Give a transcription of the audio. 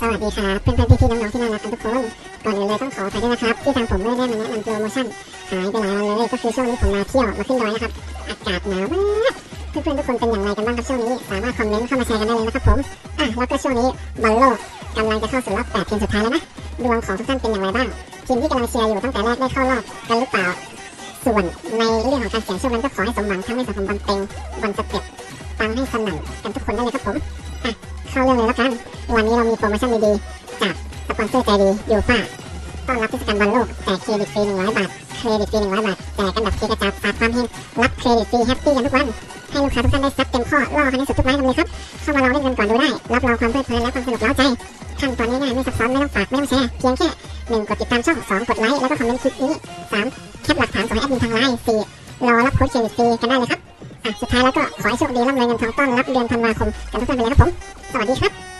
สวัสดีครับเพื่อนๆพี่ๆน้องๆที่น่ารักกันทุกคนก่อนอื่นเลยต้องขออภัยด้วยนะครับที่ทางผมไม่ได้มาแนะนำโปรโมชั่นหายไปหลายวันเลยก็คือช่วงนี้ผมมาเที่ยวมาขึ้นดอยนะครับอากาศหนาวมากเพื่อนๆทุกคนเป็นอย่างไรกันบ้างครับช่วงนี้สามารถคอมเมนต์เข้ามาแชร์กันได้เลยนะครับผมอะแล้วก็ช่วงนี้บอลโลกกำลังจะเข้าสู่รอบแปดทีมสุดท้ายแล้วนะดวงของทุกท่านเป็นอย่างไรบ้างทีมที่กำลังเชียร์อยู่ตั้งแต่แรกได้เข้ารอบกันหรือเปล่าส่วนในเรื่องของการเสี่ยงโชคนั้นก็ขอให้สมหวังทั้งในสังคมบอลเต็งบอลสเต็ปตังให้สนั่นกันทุกคนได้เลยครับผมอะเข้าเรื่องเลยแล้วกัน วันนี้เรามีโปรโมชั่นดีๆ จากสปอนเซอร์ใจดียูฟ่าต้อนรับเทศกาลบอลโลกแจกเครดิตฟรี100 บาท เครดิตฟรี100 บาทแจกกันแบบฟรีกระจายฝากความเฮงรับเครดิตฟรีแฮปปี้กันทุกวัน ให้ลูกค้าทุกท่านได้ซัดเต็มข้อล่อคันนี้สุดทุกไม้กันเลยครับ เข้ามาลองเล่นกันก่อนดูได้ รับรองความเพลิดเพลินและความสนุกเล้าใจขั้นตอนง่ายๆไม่ซับซ้อนไม่ต้องฝากไม่ต้องแชร์เพียงแค่หนึ่งกดติดตามช่องสองกดไลค์แล้วก็คอมเมนต์คลิปนี้สามแคปหลักฐานส่งให้แอดมินทางไลน์สี่รอรับโค้ดเครดิตฟรีกันได้เลยครับอะสุดท้ายแล้วก็ขอให้โชคดีร่ำรวยเงินทองต้อนรับเดือนธันวาคมกันทุกท่านไปเลยครับผม